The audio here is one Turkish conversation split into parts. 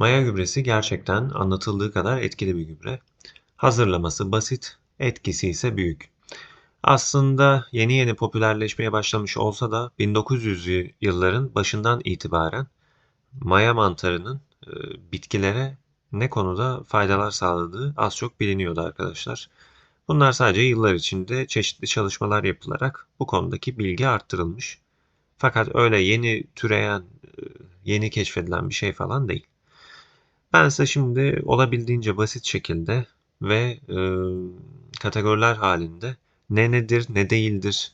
Maya gübresi gerçekten anlatıldığı kadar etkili bir gübre. Hazırlaması basit, etkisi ise büyük. Aslında yeni yeni popülerleşmeye başlamış olsa da 1900'lü yılların başından itibaren maya mantarının e, bitkilere ne konuda faydalar sağladığı az çok biliniyordu arkadaşlar. Bunlar sadece yıllar içinde çeşitli çalışmalar yapılarak bu konudaki bilgi arttırılmış. Fakat öyle yeni türeyen, e, yeni keşfedilen bir şey falan değil. Ben size şimdi olabildiğince basit şekilde ve e, kategoriler halinde ne nedir, ne değildir,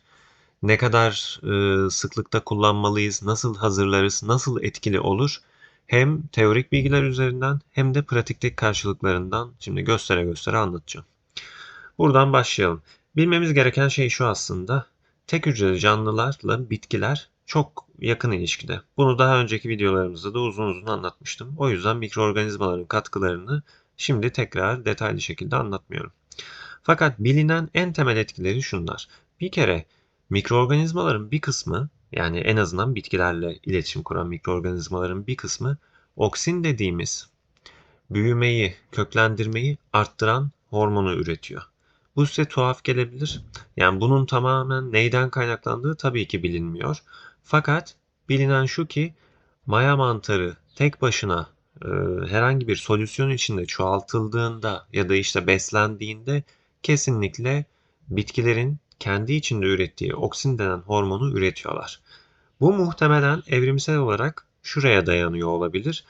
ne kadar e, sıklıkta kullanmalıyız, nasıl hazırlarız, nasıl etkili olur hem teorik bilgiler üzerinden hem de pratikteki karşılıklarından şimdi göstere göstere anlatacağım. Buradan başlayalım. Bilmemiz gereken şey şu aslında. Tek hücreli canlılarla bitkiler çok yakın ilişkide. Bunu daha önceki videolarımızda da uzun uzun anlatmıştım. O yüzden mikroorganizmaların katkılarını şimdi tekrar detaylı şekilde anlatmıyorum. Fakat bilinen en temel etkileri şunlar. Bir kere mikroorganizmaların bir kısmı yani en azından bitkilerle iletişim kuran mikroorganizmaların bir kısmı oksin dediğimiz büyümeyi, köklendirmeyi arttıran hormonu üretiyor. Bu size tuhaf gelebilir. Yani bunun tamamen neyden kaynaklandığı tabii ki bilinmiyor. Fakat bilinen şu ki maya mantarı tek başına e, herhangi bir solüsyon içinde çoğaltıldığında ya da işte beslendiğinde kesinlikle bitkilerin kendi içinde ürettiği oksin denen hormonu üretiyorlar. Bu muhtemelen evrimsel olarak şuraya dayanıyor olabilir.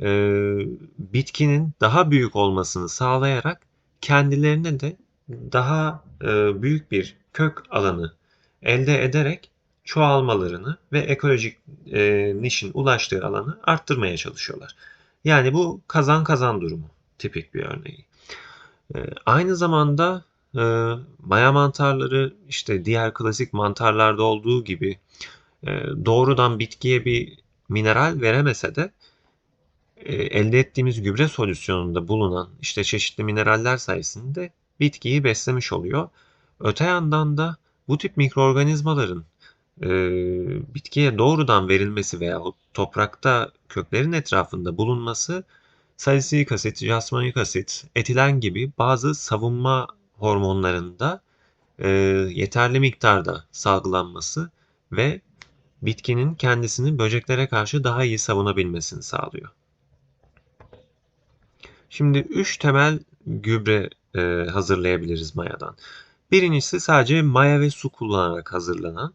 Ee, bitkinin daha büyük olmasını sağlayarak kendilerine de daha e, büyük bir kök alanı elde ederek çoğalmalarını ve ekolojik e, nişin ulaştığı alanı arttırmaya çalışıyorlar. Yani bu kazan kazan durumu tipik bir örneği. E, aynı zamanda e, maya mantarları işte diğer klasik mantarlarda olduğu gibi e, doğrudan bitkiye bir mineral veremese de e, elde ettiğimiz gübre solüsyonunda bulunan işte çeşitli mineraller sayesinde bitkiyi beslemiş oluyor. Öte yandan da bu tip mikroorganizmaların e, bitkiye doğrudan verilmesi veya toprakta köklerin etrafında bulunması salisilik asit, jasmonik asit, etilen gibi bazı savunma hormonlarında e, yeterli miktarda salgılanması ve bitkinin kendisini böceklere karşı daha iyi savunabilmesini sağlıyor. Şimdi üç temel gübre e, hazırlayabiliriz mayadan. Birincisi sadece maya ve su kullanarak hazırlanan,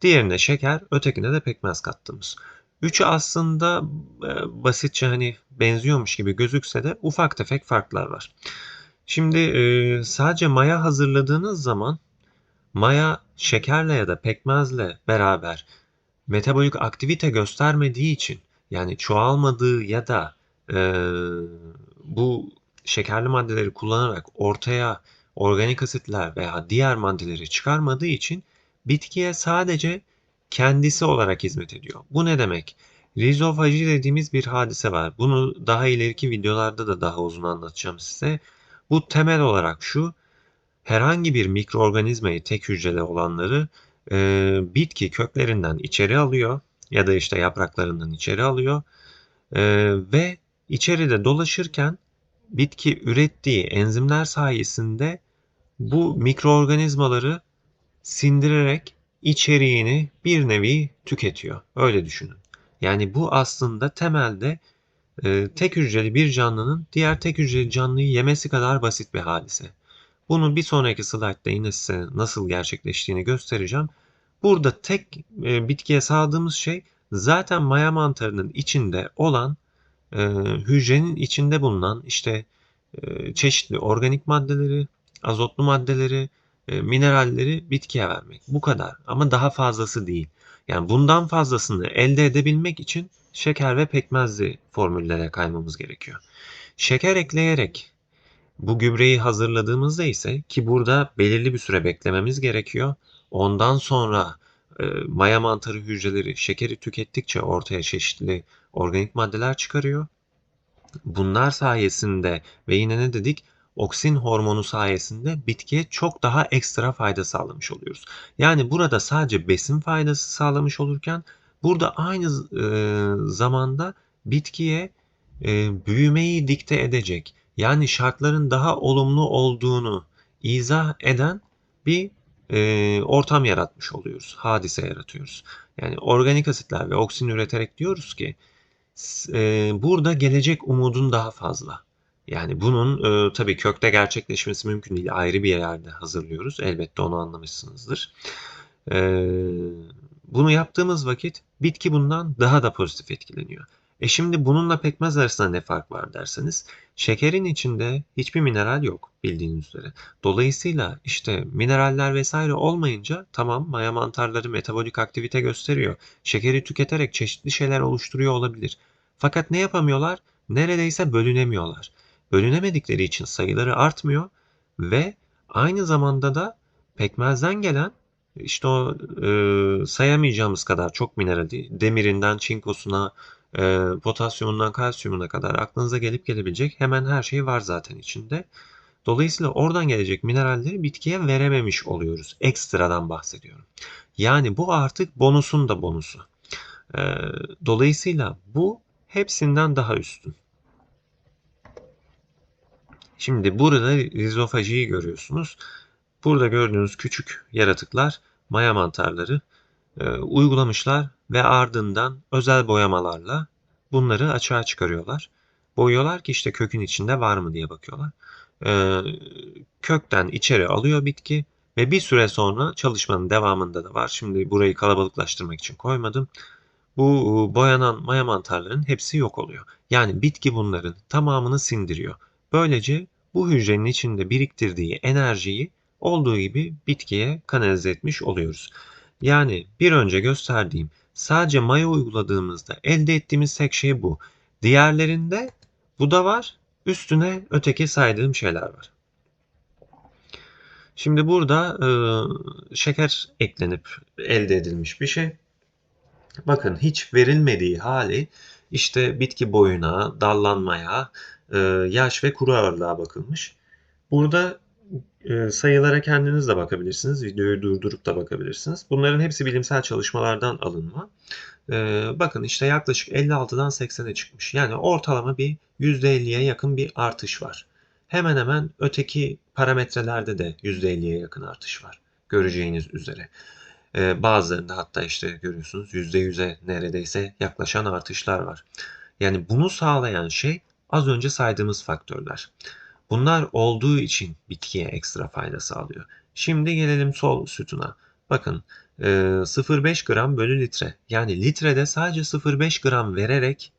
diğerine şeker, ötekine de pekmez kattığımız. Üçü aslında e, basitçe hani benziyormuş gibi gözükse de ufak tefek farklar var. Şimdi e, sadece maya hazırladığınız zaman maya şekerle ya da pekmezle beraber metabolik aktivite göstermediği için yani çoğalmadığı ya da e, bu şekerli maddeleri kullanarak ortaya organik asitler veya diğer maddeleri çıkarmadığı için bitkiye sadece kendisi olarak hizmet ediyor. Bu ne demek? Rizofaji dediğimiz bir hadise var. Bunu daha ileriki videolarda da daha uzun anlatacağım size. Bu temel olarak şu. Herhangi bir mikroorganizmayı tek hücreli olanları e, bitki köklerinden içeri alıyor ya da işte yapraklarından içeri alıyor e, ve içeride dolaşırken bitki ürettiği enzimler sayesinde bu mikroorganizmaları sindirerek içeriğini bir nevi tüketiyor. Öyle düşünün. Yani bu aslında temelde e, tek hücreli bir canlının diğer tek hücreli canlıyı yemesi kadar basit bir hadise. Bunu bir sonraki slaytta yine size nasıl gerçekleştiğini göstereceğim. Burada tek e, bitkiye sağladığımız şey zaten maya mantarının içinde olan e, hücrenin içinde bulunan işte e, çeşitli organik maddeleri, azotlu maddeleri, mineralleri bitkiye vermek. Bu kadar ama daha fazlası değil. Yani bundan fazlasını elde edebilmek için şeker ve pekmezli formüllere kaymamız gerekiyor. Şeker ekleyerek bu gübreyi hazırladığımızda ise ki burada belirli bir süre beklememiz gerekiyor. Ondan sonra e, maya mantarı hücreleri şekeri tükettikçe ortaya çeşitli organik maddeler çıkarıyor. Bunlar sayesinde ve yine ne dedik? Oksin hormonu sayesinde bitkiye çok daha ekstra fayda sağlamış oluyoruz. Yani burada sadece besin faydası sağlamış olurken burada aynı e, zamanda bitkiye e, büyümeyi dikte edecek yani şartların daha olumlu olduğunu izah eden bir e, ortam yaratmış oluyoruz. Hadise yaratıyoruz. Yani organik asitler ve oksin üreterek diyoruz ki burada gelecek umudun daha fazla. Yani bunun e, tabii kökte gerçekleşmesi mümkün değil. Ayrı bir yerde hazırlıyoruz. Elbette onu anlamışsınızdır. E, bunu yaptığımız vakit bitki bundan daha da pozitif etkileniyor. E şimdi bununla pekmez arasında ne fark var derseniz şekerin içinde hiçbir mineral yok bildiğiniz üzere. Dolayısıyla işte mineraller vesaire olmayınca tamam maya mantarları metabolik aktivite gösteriyor. Şekeri tüketerek çeşitli şeyler oluşturuyor olabilir. Fakat ne yapamıyorlar? Neredeyse bölünemiyorlar. Bölünemedikleri için sayıları artmıyor ve aynı zamanda da pekmezden gelen işte o e, sayamayacağımız kadar çok minerali, demirinden çinkosuna, e, potasyumundan kalsiyumuna kadar aklınıza gelip gelebilecek hemen her şey var zaten içinde. Dolayısıyla oradan gelecek mineralleri bitkiye verememiş oluyoruz. Ekstradan bahsediyorum. Yani bu artık bonusun da bonusu. E, dolayısıyla bu hepsinden daha üstün. Şimdi burada rizofajiyi görüyorsunuz. Burada gördüğünüz küçük yaratıklar maya mantarları e, uygulamışlar ve ardından özel boyamalarla bunları açığa çıkarıyorlar. Boyuyorlar ki işte kökün içinde var mı diye bakıyorlar. E, kökten içeri alıyor bitki ve bir süre sonra çalışmanın devamında da var. Şimdi burayı kalabalıklaştırmak için koymadım. Bu boyanan maya mantarlarının hepsi yok oluyor. Yani bitki bunların tamamını sindiriyor. Böylece bu hücrenin içinde biriktirdiği enerjiyi olduğu gibi bitkiye kanalize etmiş oluyoruz. Yani bir önce gösterdiğim sadece maya uyguladığımızda elde ettiğimiz tek şey bu. Diğerlerinde bu da var. Üstüne öteki saydığım şeyler var. Şimdi burada e, şeker eklenip elde edilmiş bir şey. Bakın hiç verilmediği hali işte bitki boyuna, dallanmaya, e, yaş ve kuru ağırlığa bakılmış. Burada e, sayılara kendiniz de bakabilirsiniz. Videoyu durdurup da bakabilirsiniz. Bunların hepsi bilimsel çalışmalardan alınma. E, bakın işte yaklaşık 56'dan 80'e çıkmış. Yani ortalama bir %50'ye yakın bir artış var. Hemen hemen öteki parametrelerde de %50'ye yakın artış var. Göreceğiniz üzere. E, bazılarında hatta işte görüyorsunuz %100'e neredeyse yaklaşan artışlar var. Yani bunu sağlayan şey az önce saydığımız faktörler. Bunlar olduğu için bitkiye ekstra fayda sağlıyor. Şimdi gelelim sol sütuna. Bakın 0,5 gram bölü litre. Yani litrede sadece 0,5 gram vererek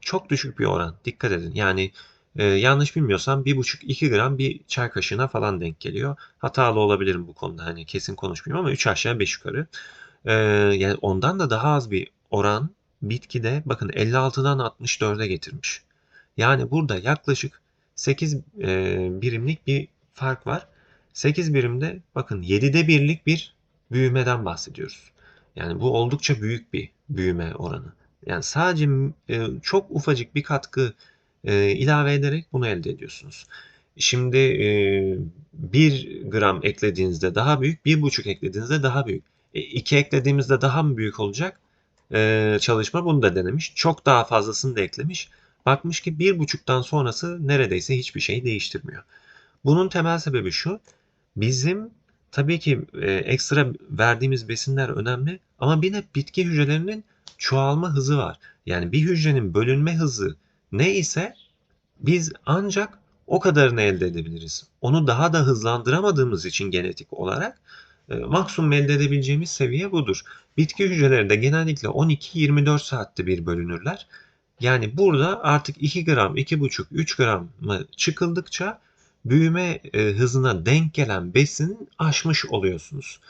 çok düşük bir oran. Dikkat edin. Yani e, yanlış bilmiyorsam 1,5-2 gram bir çay kaşığına falan denk geliyor. Hatalı olabilirim bu konuda. Hani kesin konuşmuyorum ama 3 aşağı 5 yukarı. E, yani ondan da daha az bir oran bitkide bakın 56'dan 64'e getirmiş. Yani burada yaklaşık 8 e, birimlik bir fark var. 8 birimde bakın 7'de birlik bir büyümeden bahsediyoruz. Yani bu oldukça büyük bir büyüme oranı. Yani sadece e, çok ufacık bir katkı e, ilave ederek bunu elde ediyorsunuz. Şimdi e, 1 gram eklediğinizde daha büyük, 1,5 eklediğinizde daha büyük. E, 2 eklediğimizde daha mı büyük olacak? Çalışma bunu da denemiş. Çok daha fazlasını da eklemiş. Bakmış ki bir buçuktan sonrası neredeyse hiçbir şey değiştirmiyor. Bunun temel sebebi şu. Bizim tabii ki e, ekstra verdiğimiz besinler önemli ama bir de bitki hücrelerinin çoğalma hızı var. Yani bir hücrenin bölünme hızı ne ise biz ancak o kadarını elde edebiliriz. Onu daha da hızlandıramadığımız için genetik olarak e, maksimum elde edebileceğimiz seviye budur. Bitki hücreleri de genellikle 12-24 saatte bir bölünürler. Yani burada artık 2 gram, 2,5, 3 gram çıkıldıkça büyüme e, hızına denk gelen besinin aşmış oluyorsunuz.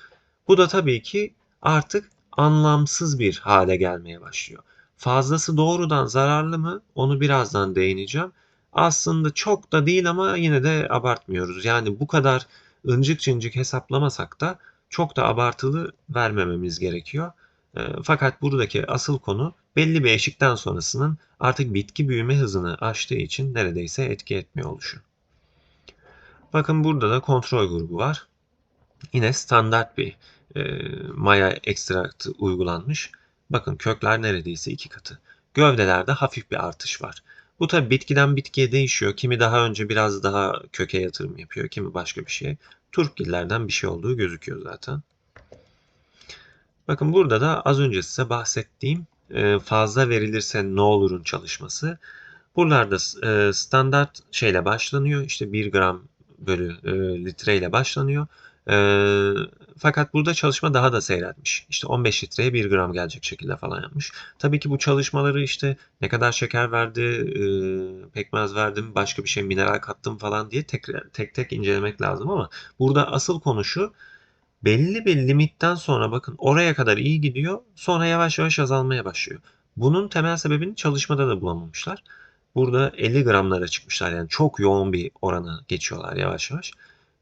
Bu da tabii ki artık anlamsız bir hale gelmeye başlıyor. Fazlası doğrudan zararlı mı? Onu birazdan değineceğim. Aslında çok da değil ama yine de abartmıyoruz. Yani bu kadar ıncık çıncık hesaplamasak da çok da abartılı vermememiz gerekiyor. E, fakat buradaki asıl konu belli bir eşikten sonrasının artık bitki büyüme hızını aştığı için neredeyse etki etmiyor oluşu. Bakın burada da kontrol grubu var. Yine standart bir e, maya ekstraktı uygulanmış. Bakın kökler neredeyse iki katı. Gövdelerde hafif bir artış var. Bu tabii bitkiden bitkiye değişiyor. Kimi daha önce biraz daha köke yatırım yapıyor, kimi başka bir şeye. Turpgillerden bir şey olduğu gözüküyor zaten. Bakın burada da az önce size bahsettiğim fazla verilirse ne olurun çalışması. Buralarda e, standart şeyle başlanıyor. İşte 1 gram bölü e, litre ile başlanıyor. Fakat burada çalışma daha da seyretmiş. İşte 15 litreye 1 gram gelecek şekilde falan yapmış. Tabii ki bu çalışmaları işte ne kadar şeker verdi, pekmez verdim, başka bir şey mineral kattım falan diye tek tek, tek incelemek lazım ama burada asıl konu şu belli bir limitten sonra bakın oraya kadar iyi gidiyor. Sonra yavaş yavaş azalmaya başlıyor. Bunun temel sebebini çalışmada da bulamamışlar. Burada 50 gramlara çıkmışlar. Yani çok yoğun bir orana geçiyorlar yavaş yavaş.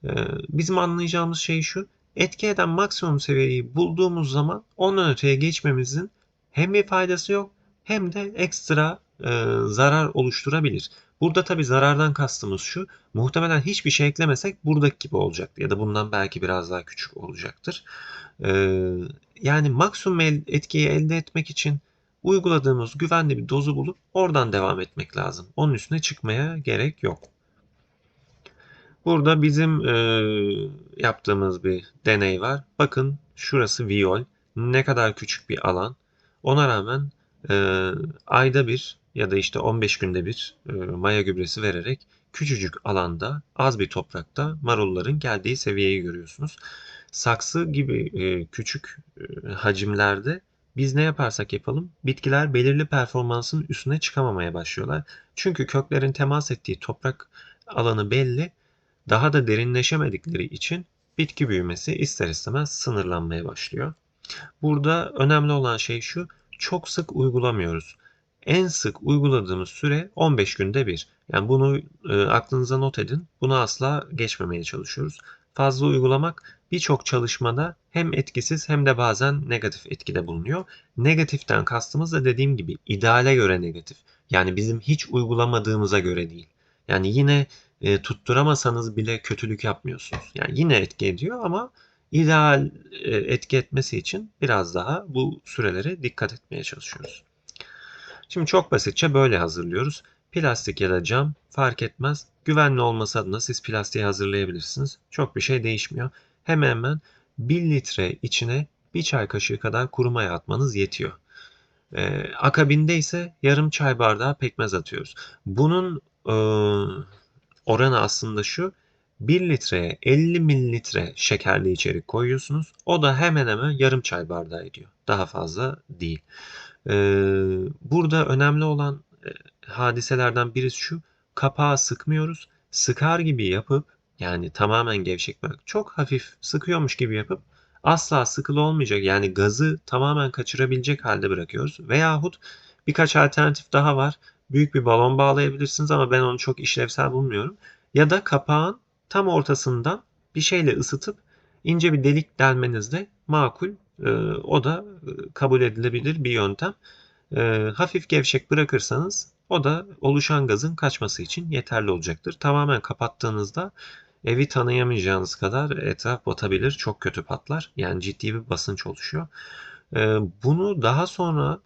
Ee, bizim anlayacağımız şey şu. Etki eden maksimum seviyeyi bulduğumuz zaman ondan öteye geçmemizin hem bir faydası yok hem de ekstra e, zarar oluşturabilir. Burada tabii zarardan kastımız şu. Muhtemelen hiçbir şey eklemesek buradaki gibi olacaktı. Ya da bundan belki biraz daha küçük olacaktır. Ee, yani maksimum etkiyi elde etmek için uyguladığımız güvenli bir dozu bulup oradan devam etmek lazım. Onun üstüne çıkmaya gerek yok. Burada bizim e, yaptığımız bir deney var. Bakın şurası viyol. Ne kadar küçük bir alan. Ona rağmen e, ayda bir ya da işte 15 günde bir e, maya gübresi vererek küçücük alanda az bir toprakta marulların geldiği seviyeyi görüyorsunuz. Saksı gibi e, küçük e, hacimlerde biz ne yaparsak yapalım bitkiler belirli performansın üstüne çıkamamaya başlıyorlar. Çünkü köklerin temas ettiği toprak alanı belli. Daha da derinleşemedikleri için bitki büyümesi ister istemez sınırlanmaya başlıyor. Burada önemli olan şey şu, çok sık uygulamıyoruz. En sık uyguladığımız süre 15 günde bir. Yani bunu e, aklınıza not edin. Bunu asla geçmemeye çalışıyoruz. Fazla uygulamak birçok çalışmada hem etkisiz hem de bazen negatif etkide bulunuyor. Negatiften kastımız da dediğim gibi ideale göre negatif. Yani bizim hiç uygulamadığımıza göre değil. Yani yine e, tutturamasanız bile kötülük yapmıyorsunuz. Yani yine etki ediyor ama ideal e, etki etmesi için biraz daha bu sürelere dikkat etmeye çalışıyoruz. Şimdi çok basitçe böyle hazırlıyoruz. Plastik ya da cam fark etmez. Güvenli olması adına siz plastiği hazırlayabilirsiniz. Çok bir şey değişmiyor. Hemen hemen 1 litre içine bir çay kaşığı kadar kuru maya atmanız yetiyor. Ee, akabinde ise yarım çay bardağı pekmez atıyoruz. Bunun e, oranı aslında şu. 1 litreye 50 mililitre şekerli içerik koyuyorsunuz. O da hemen hemen yarım çay bardağı ediyor. Daha fazla değil. Ee, burada önemli olan e, hadiselerden birisi şu. Kapağı sıkmıyoruz. Sıkar gibi yapıp yani tamamen gevşek bırak. Çok hafif sıkıyormuş gibi yapıp asla sıkılı olmayacak yani gazı tamamen kaçırabilecek halde bırakıyoruz. Veyahut birkaç alternatif daha var. Büyük bir balon bağlayabilirsiniz ama ben onu çok işlevsel bulmuyorum. Ya da kapağın tam ortasından bir şeyle ısıtıp ince bir delik delmeniz de makul. Ee, o da e, kabul edilebilir bir yöntem. Ee, hafif gevşek bırakırsanız o da oluşan gazın kaçması için yeterli olacaktır. Tamamen kapattığınızda evi tanıyamayacağınız kadar etraf batabilir. Çok kötü patlar. Yani ciddi bir basınç oluşuyor. Ee, bunu daha sonra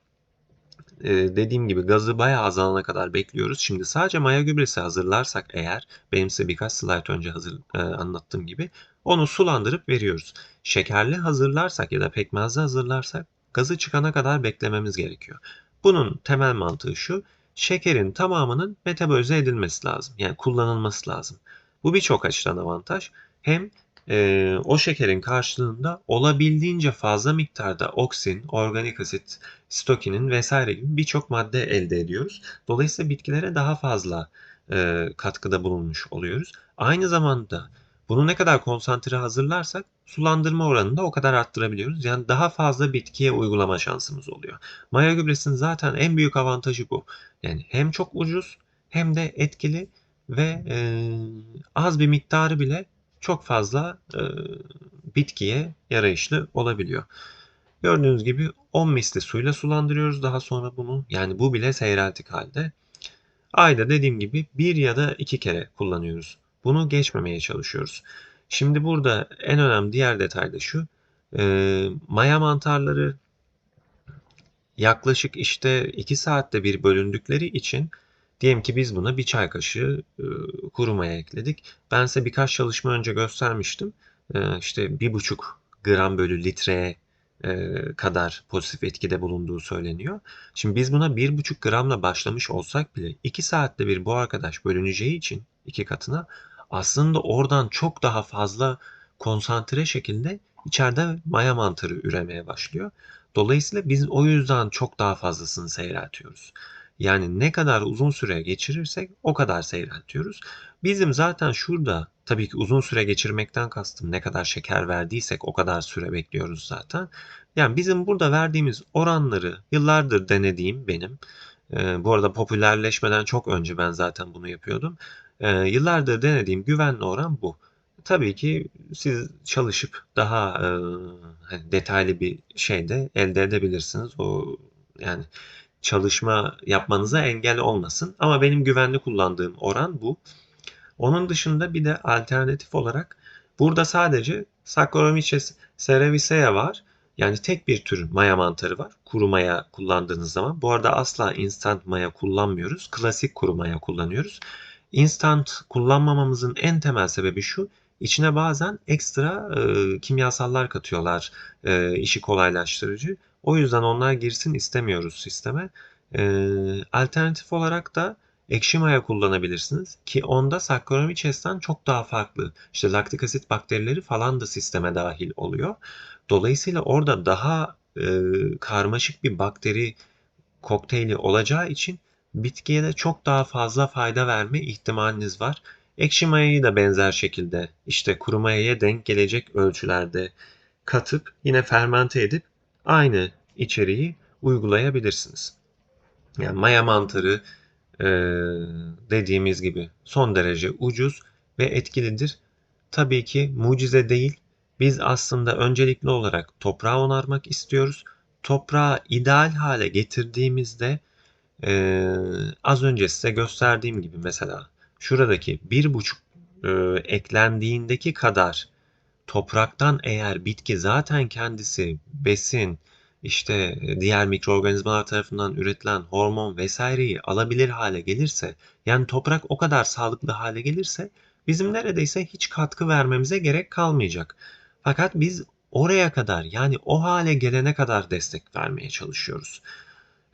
e, dediğim gibi gazı bayağı azalana kadar bekliyoruz. Şimdi sadece maya gübresi hazırlarsak eğer benim size birkaç slide önce hazır e, anlattığım gibi onu sulandırıp veriyoruz. Şekerli hazırlarsak ya da pekmezli hazırlarsak gazı çıkana kadar beklememiz gerekiyor. Bunun temel mantığı şu. Şekerin tamamının metabolize edilmesi lazım. Yani kullanılması lazım. Bu birçok açıdan avantaj. Hem e, o şekerin karşılığında olabildiğince fazla miktarda oksin, organik asit, stokinin vesaire gibi birçok madde elde ediyoruz. Dolayısıyla bitkilere daha fazla e, katkıda bulunmuş oluyoruz. Aynı zamanda bunu ne kadar konsantre hazırlarsak sulandırma oranını da o kadar arttırabiliyoruz. Yani daha fazla bitkiye uygulama şansımız oluyor. Maya gübresinin zaten en büyük avantajı bu. Yani hem çok ucuz hem de etkili ve e, az bir miktarı bile çok fazla e, bitkiye yarayışlı olabiliyor. Gördüğünüz gibi 10 misli suyla sulandırıyoruz daha sonra bunu. Yani bu bile seyreltik halde. Ayda dediğim gibi bir ya da iki kere kullanıyoruz. Bunu geçmemeye çalışıyoruz. Şimdi burada en önemli diğer detay da şu. E, maya mantarları yaklaşık işte 2 saatte bir bölündükleri için Diyelim ki biz buna bir çay kaşığı e, kuru maya ekledik. Ben size birkaç çalışma önce göstermiştim. E, işte bir buçuk gram bölü litreye e, kadar pozitif etkide bulunduğu söyleniyor. Şimdi biz buna bir buçuk gramla başlamış olsak bile 2 saatte bir bu arkadaş bölüneceği için iki katına aslında oradan çok daha fazla konsantre şekilde içeride maya mantarı üremeye başlıyor. Dolayısıyla biz o yüzden çok daha fazlasını seyreltiyoruz. Yani ne kadar uzun süre geçirirsek o kadar seyreltiyoruz. Bizim zaten şurada tabii ki uzun süre geçirmekten kastım ne kadar şeker verdiysek o kadar süre bekliyoruz zaten. Yani bizim burada verdiğimiz oranları yıllardır denediğim benim. E, bu arada popülerleşmeden çok önce ben zaten bunu yapıyordum. E, yıllardır denediğim güvenli oran bu. Tabii ki siz çalışıp daha e, hani detaylı bir şey de elde edebilirsiniz. O yani çalışma yapmanıza engel olmasın. Ama benim güvenli kullandığım oran bu. Onun dışında bir de alternatif olarak burada sadece Saccharomyces cerevisiae var. Yani tek bir tür maya mantarı var. Kuru maya kullandığınız zaman. Bu arada asla instant maya kullanmıyoruz. Klasik kuru maya kullanıyoruz. Instant kullanmamamızın en temel sebebi şu. İçine bazen ekstra e, kimyasallar katıyorlar e, işi kolaylaştırıcı. O yüzden onlar girsin istemiyoruz sisteme. E, alternatif olarak da ekşi maya kullanabilirsiniz ki onda Saccharomyces'ten çok daha farklı. İşte laktik asit bakterileri falan da sisteme dahil oluyor. Dolayısıyla orada daha e, karmaşık bir bakteri kokteyli olacağı için bitkiye de çok daha fazla fayda verme ihtimaliniz var. Ekşi mayayı da benzer şekilde işte kuru mayaya denk gelecek ölçülerde katıp yine fermente edip aynı içeriği uygulayabilirsiniz. Yani maya mantarı e, dediğimiz gibi son derece ucuz ve etkilidir. Tabii ki mucize değil. Biz aslında öncelikli olarak toprağı onarmak istiyoruz. Toprağı ideal hale getirdiğimizde e, az önce size gösterdiğim gibi mesela şuradaki bir buçuk e, eklendiğindeki kadar topraktan eğer bitki zaten kendisi besin, işte diğer mikroorganizmalar tarafından üretilen hormon vesaireyi alabilir hale gelirse, yani toprak o kadar sağlıklı hale gelirse bizim neredeyse hiç katkı vermemize gerek kalmayacak. Fakat biz oraya kadar yani o hale gelene kadar destek vermeye çalışıyoruz.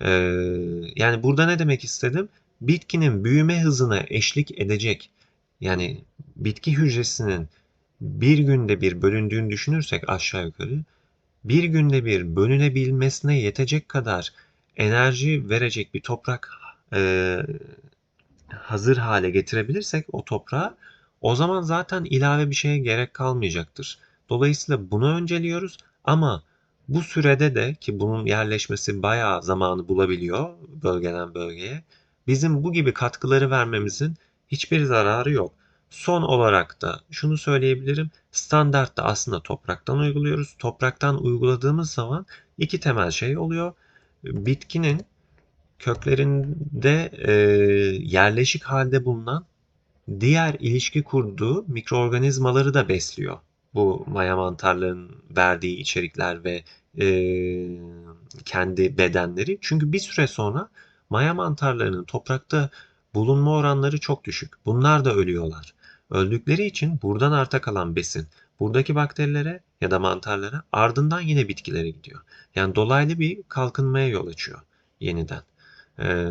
Ee, yani burada ne demek istedim? Bitkinin büyüme hızına eşlik edecek yani bitki hücresinin bir günde bir bölündüğünü düşünürsek aşağı yukarı bir günde bir bölünebilmesine yetecek kadar enerji verecek bir toprak e, hazır hale getirebilirsek o toprağı o zaman zaten ilave bir şeye gerek kalmayacaktır. Dolayısıyla bunu önceliyoruz ama bu sürede de ki bunun yerleşmesi bayağı zamanı bulabiliyor bölgeden bölgeye. Bizim bu gibi katkıları vermemizin hiçbir zararı yok. Son olarak da şunu söyleyebilirim. Standartta aslında topraktan uyguluyoruz. Topraktan uyguladığımız zaman iki temel şey oluyor. Bitkinin köklerinde e, yerleşik halde bulunan diğer ilişki kurduğu mikroorganizmaları da besliyor. Bu maya mantarlarının verdiği içerikler ve e, kendi bedenleri. Çünkü bir süre sonra maya mantarlarının toprakta bulunma oranları çok düşük. Bunlar da ölüyorlar. Öldükleri için buradan arta kalan besin buradaki bakterilere ya da mantarlara ardından yine bitkilere gidiyor. Yani dolaylı bir kalkınmaya yol açıyor yeniden. Ee,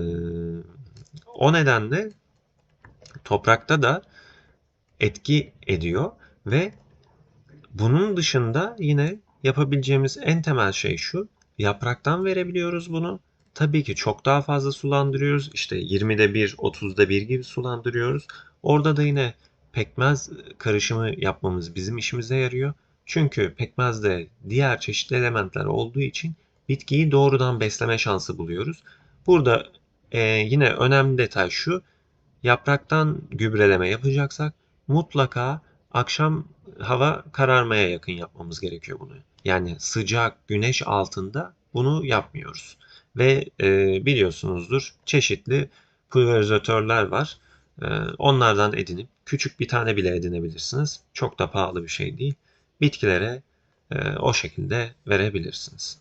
o nedenle toprakta da etki ediyor ve bunun dışında yine yapabileceğimiz en temel şey şu. Yapraktan verebiliyoruz bunu. Tabii ki çok daha fazla sulandırıyoruz. İşte 20'de 1, 30'da 1 gibi sulandırıyoruz. Orada da yine pekmez karışımı yapmamız bizim işimize yarıyor. Çünkü pekmezde diğer çeşitli elementler olduğu için bitkiyi doğrudan besleme şansı buluyoruz. Burada e, yine önemli detay şu. Yapraktan gübreleme yapacaksak mutlaka akşam hava kararmaya yakın yapmamız gerekiyor bunu. Yani sıcak güneş altında bunu yapmıyoruz. Ve e, biliyorsunuzdur çeşitli pulverizatörler var. E, onlardan edinip küçük bir tane bile edinebilirsiniz. Çok da pahalı bir şey değil. Bitkilere e, o şekilde verebilirsiniz.